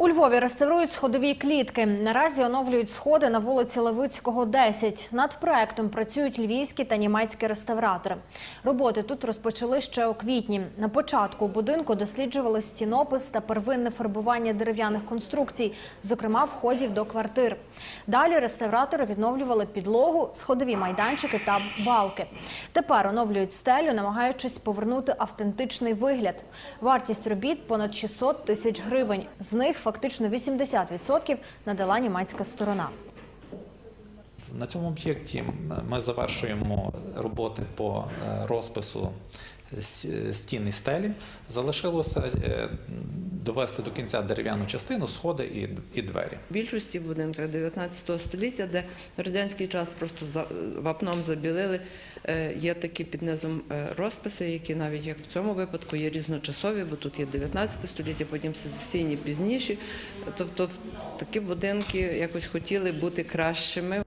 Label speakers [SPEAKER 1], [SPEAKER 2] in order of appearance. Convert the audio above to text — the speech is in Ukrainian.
[SPEAKER 1] У Львові реставрують сходові клітки. Наразі оновлюють сходи на вулиці Левицького, 10. Над проектом працюють львівські та німецькі реставратори. Роботи тут розпочали ще у квітні. На початку будинку досліджували стінопис та первинне фарбування дерев'яних конструкцій, зокрема входів до квартир. Далі реставратори відновлювали підлогу, сходові майданчики та балки. Тепер оновлюють стелю, намагаючись повернути автентичний вигляд. Вартість робіт понад 600 тисяч гривень. З них фактично 80% надала німецька сторона.
[SPEAKER 2] На цьому об'єкті ми завершуємо роботи по е, розпису стін і стелі. Залишилося е, довести до кінця дерев'яну частину, сходи і, і двері.
[SPEAKER 3] В більшості будинках 19 століття, де в радянський час просто за- вапном забілили, е, є такі під низом е, розписи, які навіть як в цьому випадку є різночасові, бо тут є 19 століття, потім сесійні пізніші. Тобто такі будинки якось хотіли бути кращими.